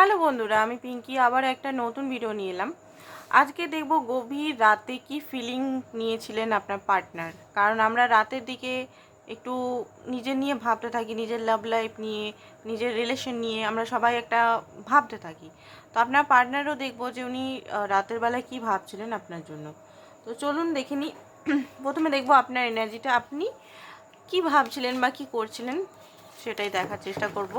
Hello বন্ধুরা, আমি পিঙ্কি, আবার একটা নতুন ভিডিও নিয়ে এলাম। আজকে দেখব গভীর রাতে কি ফিলিং নিয়েছিলেন আপনার পার্টনার কারণ আমরা রাতের দিকে একটু নিজের নিয়ে ভাবতে থাকি, নিজের লাভ লাইফ নিয়ে, নিজের রিলেশন নিয়ে আমরা সবাই একটা ভাবতে থাকি। তো আপনার পার্টনারও দেখব যে উনি রাতের বেলায় কি ভাবছিলেন আপনার জন্য। তো চলুন দেখে প্রথমে দেখব আপনার এনার্জিটা আপনি কি ভাবছিলেন বা কি করছিলেন, সেটাই দেখার চেষ্টা করব।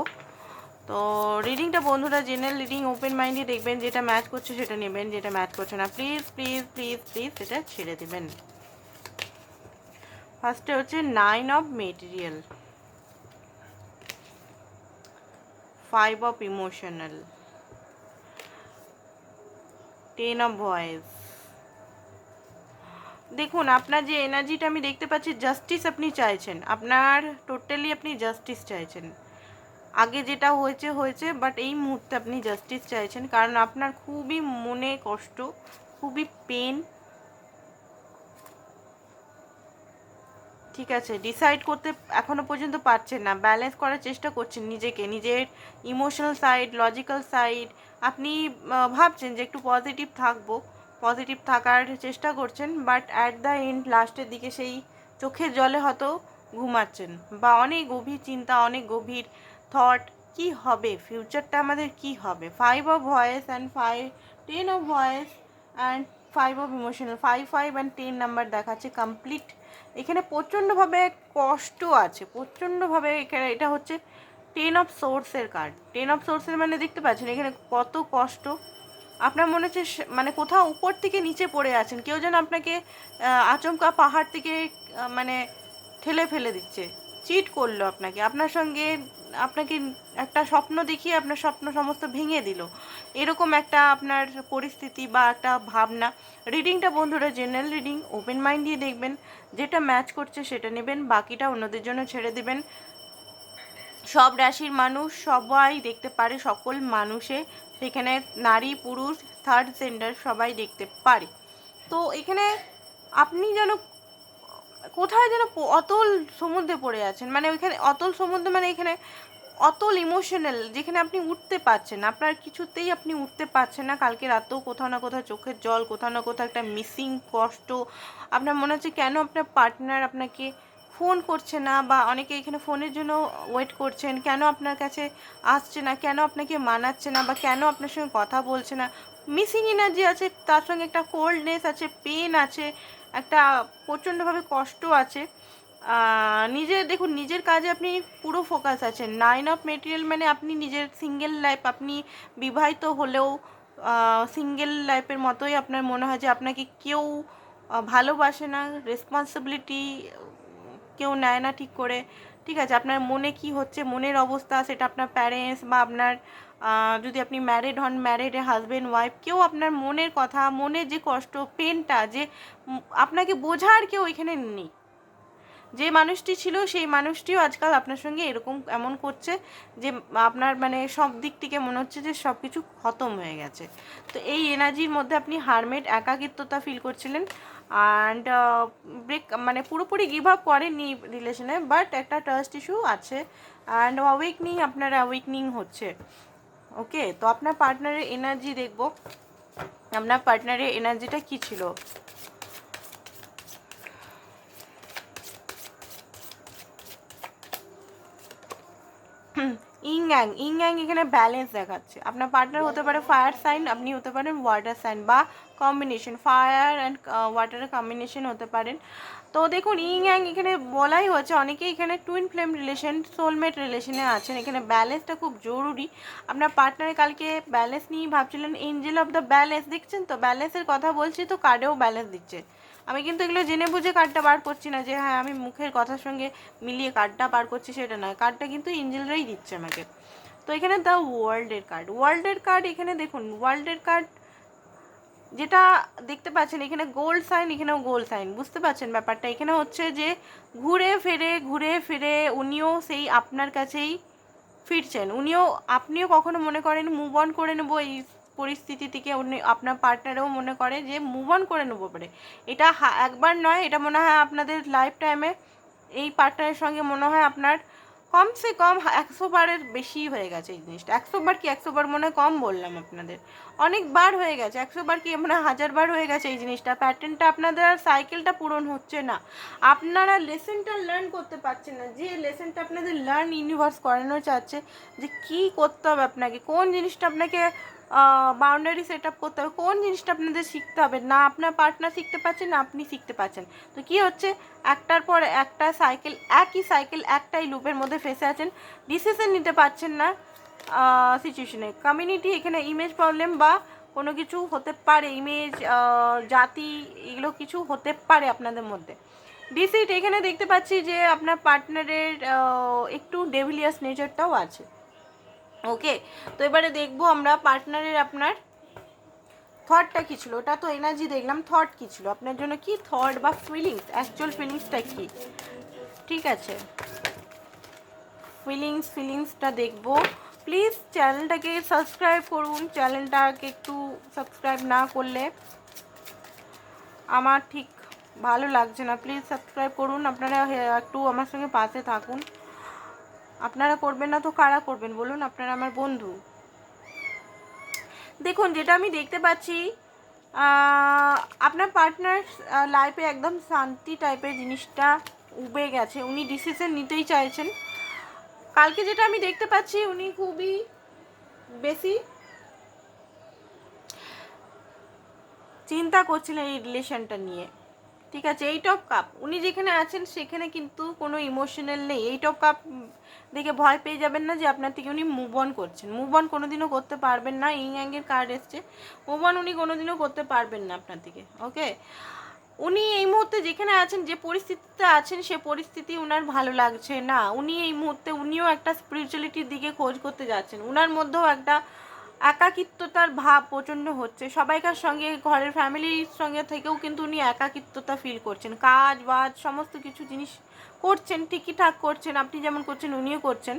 তো রিডিংটা বন্ধুরা জেনারেল রিডিং ওপেন মাইন্ডে দেখবেন যেটা ম্যাচ করছে সেটা নেবেন, যেটা ম্যাচ করছে না। প্লিজ প্লিজ প্লিজ প্লিজ সেটা ছেড়ে দেবেন। ফার্স্টে হচ্ছে nine of material five of emotional ten of voice দেখুন, আপনার যে এনার্জিটা আমি দেখতে পাচ্ছি জাস্টিস আপনি চাইছেন। আপনার টোটালি আপনি জাস্টিস চাইছেন। আগে যেটা হয়েছে হয়েছে বাট এই মুহূর্তে আপনি জাস্টিস চাইছেন। কারণ আপনার খুবই মনে কষ্ট, খুবই পেন ঠিক আছে ডিসাইড করতে এখনও পর্যন্ত পারছেন না। ব্যালেন্স করার চেষ্টা করছেন নিজেকে, নিজের ইমোশনাল সাইড লজিক্যাল সাইড আপনি ভাবছেন যে একটু পজিটিভ থাকব পজিটিভ থাকার চেষ্টা করছেন বাট অ্যাট দ্য এন্ড লাস্টের দিকে সেই চোখের জলে হয়তো ঘুমাচ্ছেন। বা অনেক গভীর চিন্তা, অনেক গভীর থট কি হবে? ফিউচারটা আমাদের কি হবে? Five of voice and five ten of voice and five of emotional five five and ten number দেখাচ্ছে কমপ্লিট এখানে প্রচণ্ডভাবে কষ্ট আছে। প্রচণ্ডভাবে এখানে এটা হচ্ছে টেন অফ সোর্সের কার্ড টেন অফ সোর্সের মানে দেখতে পাচ্ছেন, এখানে কত কষ্ট। আপনার মনে হচ্ছে মানে কোথাও উপর থেকে নিচে পড়ে আছেন। কেউ যেন আপনাকে আচমকা পাহাড় থেকে মানে ঠেলে ফেলে দিচ্ছে। চিট করল আপনাকে। আপনার সঙ্গে আপনাকে একটা স্বপ্ন দেখিয়ে আপনার স্বপ্ন সমস্ত ভেঙে দিল। এরকম একটা আপনার পরিস্থিতি বা একটা ভাবনা। রিডিংটা বন্ধুরা জেনারেল রিডিং ওপেন মাইন্ড দিয়ে দেখবেন। যেটা ম্যাচ করছে সেটা নেবেন, বাকিটা অন্যদের জন্য ছেড়ে দেবেন। সব রাশির মানুষ সবাই দেখতে পারে, সকল মানুষে সেখানে নারী, পুরুষ থার্ড জেন্ডার সবাই দেখতে পারে। তো এখানে আপনি যেন কোথায় যেন অতল সমুদ্রে পড়ে আছেন? মানে ওইখানে অতল সমুদ্র মানে এখানে অতল ইমোশনাল যেখানে আপনি উঠতে পারছেন আপনার কিছুতেই আপনি উঠতে পারছেন না। কালকে রাতেও কোথাও না কোথাও চোখের জল, কোথাও না কোথাও একটা মিসিং কষ্ট। আপনার মনে হচ্ছে কেন আপনার পার্টনার আপনাকে ফোন করছে না? বা অনেকে এখানে ফোনের জন্য ওয়েট করছেন। কেন আপনার কাছে আসছে না? কেন আপনাকে মানাচ্ছে না? বা কেন আপনার সঙ্গে কথা বলছে না? মিসিং এনার্জি আছে, তার সঙ্গে একটা কোল্ডনেস আছে পেন আছে। একটা প্রচণ্ডভাবে কষ্ট আছে। নিজে দেখুন, নিজের কাজে আপনি পুরো ফোকাস আছেন। নাইন অফ মেটেরিয়াল মানে আপনি নিজের সিঙ্গেল লাইফ আপনি বিবাহিত হলেও সিঙ্গেল লাইফের মতোই আপনার মনে হয় যে আপনাকে কেউ ভালোবাসে না রেসপন্সিবিলিটি কেউ নেয় না ঠিক করে। ঠিক আছে, আপনার মনে কি হচ্ছে, মনের অবস্থা, সেটা আপনার প্যারেন্টস বা আপনার যদি আপনি ম্যারিড হন ম্যারিড হাজব্যান্ড ওয়াইফ কেউ আপনার মনের কথা মনের যে কষ্ট পেনটা যে আপনাকে বোঝার কেউ এখানে নেই। যে মানুষটি ছিল, সেই মানুষটিও আজকাল আপনার সঙ্গে এরকম, এমন করছে যে আপনার মানে সব দিক থেকে মনে হচ্ছে যে সব কিছু খতম হয়ে গেছে। তো এই এনার্জির মধ্যে আপনি হারমেট একাকিত্বতা ফিল করছিলেন অ্যান্ড ব্রেক মানে পুরোপুরি গিভ আপ করেননি রিলেশনে বাট একটা ট্রাস্ট ইস্যু আছে অ্যান্ড অ্যাওয়েকনিং আপনার অ্যাওয়েকনিং হচ্ছে। ওকে তো আপনার পার্টনারের এনার্জি দেখব। আপনার পার্টনারের এনার্জিটা কি ছিল? ইং অ্যাং ইং অ্যাং এখানে ব্যালেন্স দেখাচ্ছে। আপনার পার্টনার হতে পারে ফায়ার সাইন আপনি হতে পারেন ওয়াটার সাইন বা কম্বিনেশন ফায়ার অ্যান্ড ওয়াটারের কম্বিনেশন হতে পারেন। তো দেখুন ইং অ্যাং এখানে বলাই হচ্ছে অনেকে এখানে টুইন ফ্লেম রিলেশন সোলমেট রিলেশনে আছেন। এখানে ব্যালেন্সটা খুব জরুরি। আপনার পার্টনারে কালকে ব্যালেন্স নিয়ে ভাবছিলেন এঞ্জেল অফ দ্য ব্যালেন্স দেখছেন তো? ব্যালেন্সের কথা বলছি তো কার্ডেও ব্যালেন্স দিচ্ছে। আমি কিন্তু এগুলো জেনে বুঝে কার্ডটা বার করছি না যে হ্যাঁ আমি মুখের কথার সঙ্গে মিলিয়ে কার্ডটা বার করছি সেটা নয়। কার্ডটা কিন্তু এঞ্জেলরাই দিচ্ছে আমাকে। তো এখানে দ্য ওয়ার্ল্ডের কার্ড ওয়ার্ল্ডের কার্ড এখানে দেখুন ওয়ার্ল্ডের কার্ড যেটা দেখতে পাচ্ছেন, এখানে গোল্ড সাইন, এখানেও গোল্ড সাইন। বুঝতে পারছেন ব্যাপারটা? এখানে হচ্ছে যে ঘুরে ফিরে ঘুরে ফিরে উনিও সেই আপনার কাছেই ফিরছেন। উনিও, আপনিও কখনো মনে করেন মুভ অন করে নেব এই পরিস্থিতি থেকে? উনি আপনার পার্টনারও মনে করে যে মুভ অন করে নেব পারে এটা একবার নয়, এটা মনে হয় আপনাদের লাইফ টাইমে এই পার্টনারের সঙ্গে মনে হয় আপনার কমসে কম একশো বারের বেশি হয়ে গেছে এই জিনিসটা। একশো বার কি একশো বার মনে কম বললাম আপনাদের? অনেক বার হয়ে গেছে। একশো বার কি মানে হাজার বার হয়ে গেছে এই জিনিসটা? প্যাটার্নটা আপনাদের আর সাইকেলটা পূরণ হচ্ছে না। আপনারা লেসেনটা লার্ন করতে পারছেন না। যে লেসেনটা আপনাদের লার্ন ইউনিভার্স করানো চাচ্ছে যে কি করতে হবে আপনাকে? কোন জিনিসটা আপনাকে বাউন্ডারি সেট আপ করতে হবে। কোন জিনিসটা আপনাদের শিখতে হবে? না আপনার পার্টনার শিখতে পারছেন, না আপনি শিখতে পারছেন। তো কি হচ্ছে? একটার পর একটা সাইকেল একই সাইকেল একটাই লুপের মধ্যে ফেসে আছেন। ডিসিশন নিতে পারছেন না সিচুয়েশনে কমিউনিটি এখানে ইমেজ প্রবলেম বা কোনো কিছু হতে পারে ইমেজ জাতি, এগুলো কিছু হতে পারে আপনাদের মধ্যে। ডিসিট এখানে দেখতে পাচ্ছি যে আপনার পার্টনারের একটু ডেভিলিয়াস নেচারটাও আছে। ওকে তো এবারে দেখব আমরা পার্টনারের আপনার থটটা কী ছিল? ওটা তো এনার্জি দেখলাম থট কী ছিল? আপনার জন্য কি থট বা ফিলিংস অ্যাকচুয়াল ফিলিংসটা কি? ঠিক আছে। ফিলিংস ফিলিংসটা দেখব। প্লিজ চ্যানেলটাকে সাবস্ক্রাইব করুন। চ্যানেলটাকে একটু সাবস্ক্রাইব না করলে আমার ঠিক ভালো লাগছে না। প্লিজ সাবস্ক্রাইব করুন। আপনারা একটু আমার সঙ্গে পাশে থাকুন। আপনারা করবেন না তো কারা করবেন? বলুন, আপনারা আমার বন্ধু। দেখুন, যেটা আমি দেখতে পাচ্ছি আপনার পার্টনার লাইফে একদম শান্তি টাইপের জিনিসটা উবে গেছে। উনি ডিসিশন নিতেই চাইছেন। কালকে যেটা আমি দেখতে পাচ্ছি, উনি খুবই বেশি চিন্তা করছিলেন এই রিলেশনটা নিয়ে। ঠিক আছে এইট অফ কাপ উনি যেখানে আছেন, সেখানে কিন্তু কোনো ইমোশনাল নেই। এইট অফ কাপ দেখে ভয় পেয়ে যাবেন না যে আপনার থেকে উনি মুভ অন করছেন। মুভ অন কোনোদিনও করতে পারবেন না ইং অ্যাঙ্গের কার্ড এসছে। মুভ অন উনি কোনোদিনও করতে পারবেন না আপনার থেকে ওকে উনি এই মুহূর্তে যেখানে আছেন, যে পরিস্থিতিতে আছেন, সে পরিস্থিতি উনার ভালো লাগছে না। উনি এই মুহূর্তে, উনিও একটা স্পিরিচুয়ালিটির দিকে খোঁজ করতে যাচ্ছেন। উনার মধ্যেও একটা একাকিত্বতার ভাব প্রচণ্ড হচ্ছে। সবাইকার সঙ্গে, ঘরের ফ্যামিলির সঙ্গে থেকেও কিন্তু উনি একাকিত্বতা ফিল করছেন। কাজ, বাজ, সমস্ত কিছু জিনিস করছেন ঠিকঠাক করছেন, আপনি যেমন করছেন, উনিও করছেন।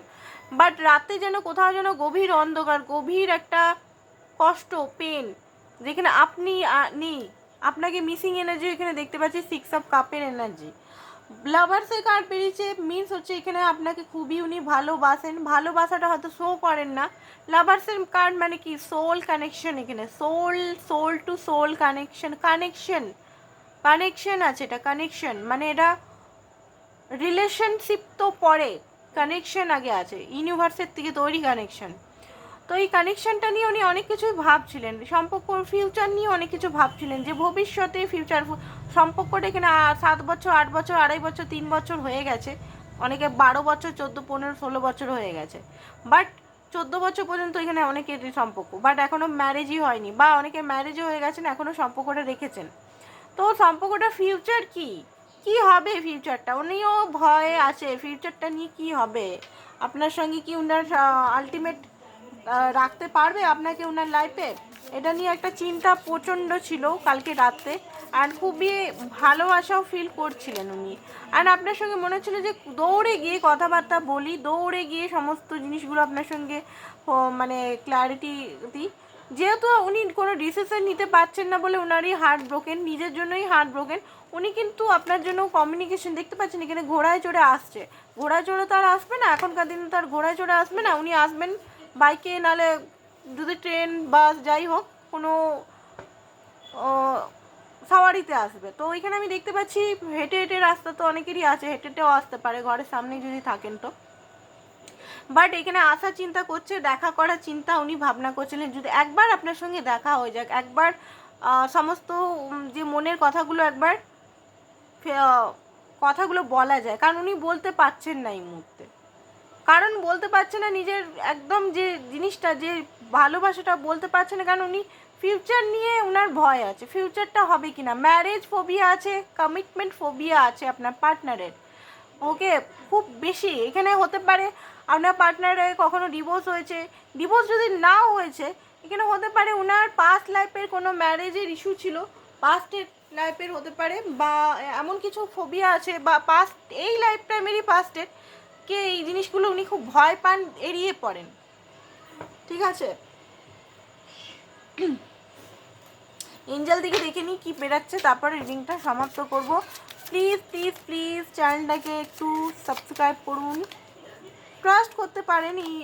বাট রাতে যেন কোথাও যেন গভীর অন্ধকার, গভীর একটা কষ্ট পেন যেখানে আপনি নেই। আপনাকে মিসিং এনার্জি এখানে দেখতে পাচ্ছি সিক্স অফ কাপের এনার্জি লাভার্সের কার্ড বেরিয়েছে মিনস হচ্ছে এখানে আপনাকে খুবই উনি ভালোবাসেন। ভালোবাসাটা হয়তো শো করেন না। লাভার্সের কার্ড মানে কি? সোল কানেকশন এখানে। Soul soul to soul connection connection connection আছে এটা কানেকশন মানে এটা রিলেশনশিপ তো পরে কানেকশন আগে আছে। ইউনিভার্সের থেকে তৈরি কানেকশন তো এই কানেকশনটা নিয়ে উনি অনেক কিছুই ভাবছিলেন। সম্পর্ক ফিউচার নিয়ে অনেক কিছু ভাবছিলেন যে ভবিষ্যতে ফিউচার সম্পর্কটা এখানে সাত বছর, আট বছর, আড়াই বছর, তিন বছর হয়ে গেছে। অনেকে বারো বছর, চোদ্দ, পনেরো, ষোলো বছর হয়ে গেছে। বাট চোদ্দ বছর পর্যন্ত এখানে অনেকের সম্পর্ক। বাট এখনও ম্যারেজই হয়নি বা অনেকে ম্যারেজও হয়ে গেছেন এখনও সম্পর্কটা রেখেছেন। তো সম্পর্কটা ফিউচার কি? কি হবে ফিউচারটা উনিও ভয়ে আছে ফিউচারটা নিয়ে কি হবে? আপনার সঙ্গে কি উনার আলটিমেট রাখতে পারবে আপনাকে ওনার লাইফে এটা নিয়ে একটা চিন্তা প্রচণ্ড ছিল কালকে রাতে। অ্যান্ড খুবই ভালোবাসাও ফিল করছিলেন উনি। অ্যান্ড আপনার সঙ্গে মনে হচ্ছিল যে দৌড়ে গিয়ে কথাবার্তা বলি, দৌড়ে গিয়ে সমস্ত জিনিসগুলো আপনার সঙ্গে মানে ক্ল্যারিটি দিই। যেহেতু উনি কোনো ডিসিশন নিতে পারছেন না বলে ওনারই হার্ট ব্রোকেন নিজের জন্যই হার্ট ব্রোকেন উনি কিন্তু আপনার জন্য কমিউনিকেশন দেখতে পাচ্ছেন, এখানে ঘোড়ায় চড়ে আসছে। ঘোড়ায় চড়ে তো আর আসবে না, এখনকার দিনে তো আর ঘোড়ায় চড়ে আসবে না, উনি আসবেন বাইকে, নালে যদি ট্রেন, বাস, যাই হোক, কোনো সাওয়ারিতে আসবে। তো ওইখানে আমি দেখতে পাচ্ছি হেঁটে হেঁটে রাস্তা তো অনেকেরই আছে, হেঁটে হেঁটেও আসতে পারে, ঘরের সামনে যদি থাকেন তো। বাট এখানে আসার চিন্তা করছে, দেখা করার চিন্তা উনি ভাবনা করছিলেন, যদি একবার আপনার সঙ্গে দেখা হয়ে যাক, একবার সমস্ত যে মনের কথাগুলো একবার কথাগুলো বলা যায়, কারণ উনি বলতে পারছেন না এই মুহূর্তে। কারণ বলতে পারছে না নিজের একদম যে জিনিসটা, যে ভালোবাসাটা বলতে পারছে না, কারণ উনি ফিউচার নিয়ে ওনার ভয় আছে। ফিউচারটা হবে কি না ম্যারেজ ফোবিয়া আছে কমিটমেন্ট ফোবিয়া আছে আপনার পার্টনারের ওকে, খুব বেশি। এখানে হতে পারে আপনার পার্টনারের কখনো ডিভোর্স হয়েছে। ডিভোর্স যদি নাও হয়েছে, এখানে হতে পারে ওনার পাস্ট লাইফের কোনো ম্যারেজের ইস্যু ছিল। পাস্টের লাইফের হতে পারে বা এমন কিছু ফোবিয়া আছে বা পাস্ট এই লাইফ টাইমেরই পাস্টের কে এই জিনিসগুলো উনি খুব ভয় পান, এড়িয়ে পড়েন। ঠিক আছে? এঞ্জেল দিকে দেখে নিই কী বেরাচ্ছে তারপরে রিডিংটা সমাপ্ত করব। প্লিজ প্লিজ প্লিজ চ্যানেলটাকে একটু সাবস্ক্রাইব করুন। ট্রাস্ট করতে পারেন এই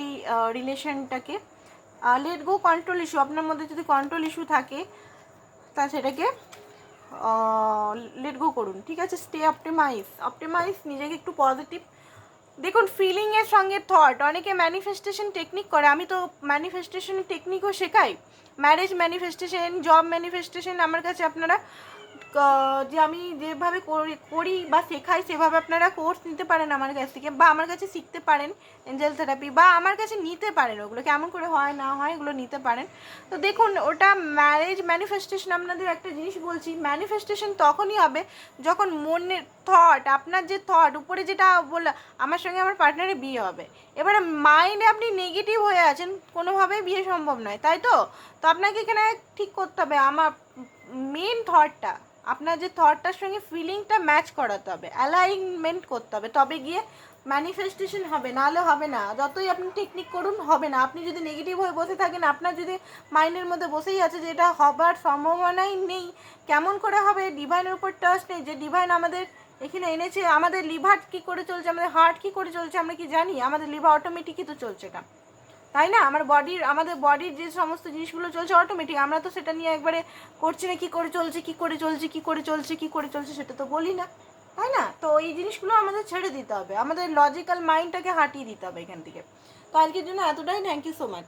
এই রিলেশনটাকে। লেট গো কন্ট্রোল ইস্যু আপনার মধ্যে যদি কন্ট্রোল ইস্যু থাকে, তা সেটাকে লেট গো করুন, ঠিক আছে? স্টে অপটিমাইজ অপটিমাইজ নিজেকে একটু পজিটিভ দেখুন ফিলিংয়ের সঙ্গে থট অনেকে ম্যানিফেস্টেশন টেকনিক করে। আমি তো ম্যানিফেস্টেশন টেকনিকও শেখাই। ম্যারেজ ম্যানিফেস্টেশন জব ম্যানিফেস্টেশন আমার কাছে আপনারা যে আমি যেভাবে করি- বা শেখাই, সেভাবে আপনারা কোর্স নিতে পারেন আমার কাছ থেকে বা আমার কাছে শিখতে পারেন এঞ্জেল থেরাপি বা আমার কাছে নিতে পারেন। ওগুলো কেমন করে হয়, না হয়, এগুলো নিতে পারেন। তো দেখুন, ওটা ম্যারেজ ম্যানিফেস্টেশন আপনাদের একটা জিনিস বলছি ম্যানিফেস্টেশন তখনই হবে যখন মনের থট আপনার যে থট উপরে যেটা বলল, আমার সঙ্গে আমার পার্টনারের বিয়ে হবে। এবারে মাইন্ডে আপনি নেগেটিভ হয়ে আছেন, কোনোভাবেই বিয়ে সম্ভব নয়, তাই তো? তো আপনাকে এখানে ঠিক করতে হবে, আমার মেন থটটা আপনার যে থটটার সঙ্গে ফিলিংটা ম্যাচ করাতে হবে অ্যালাইনমেন্ট করতে হবে। তবে গিয়ে ম্যানিফেস্টেশন হবে, নাহলে হবে না। যতই আপনি টেকনিক করুন, হবে না। আপনি যদি নেগেটিভ হয়ে বসে থাকেন, আপনার যদি মাইন্ডের মধ্যে বসেই আছে যে এটা হবার সম্ভাবনাই নেই, কেমন করে হবে? ডিভাইনের উপর ট্রাস্ট নেই। যে ডিভাইন আমাদের এখানে এনেছে, আমাদের লিভার কি করে চলছে, আমাদের হার্ট কি করে চলছে, আমরা কি জানি? আমাদের লিভার অটোমেটিকই তো চলছে না। তাই না? আমার বডির আমাদের বডির যে সমস্ত জিনিসগুলো চলছে অটোমেটিক আমরা তো সেটা নিয়ে একবারে করছি না, কী করে চলছে, কী করে চলছে, কী করে চলছে, কী করে চলছে সেটা তো বলি না। তাই না? তো এই জিনিসগুলো আমাদের ছেড়ে দিতে হবে। আমাদের লজিক্যাল মাইন্ডটাকে হাঁটিয়ে দিতে হবে এখান থেকে। তো আজকের জন্য এতটাই। Thank you so much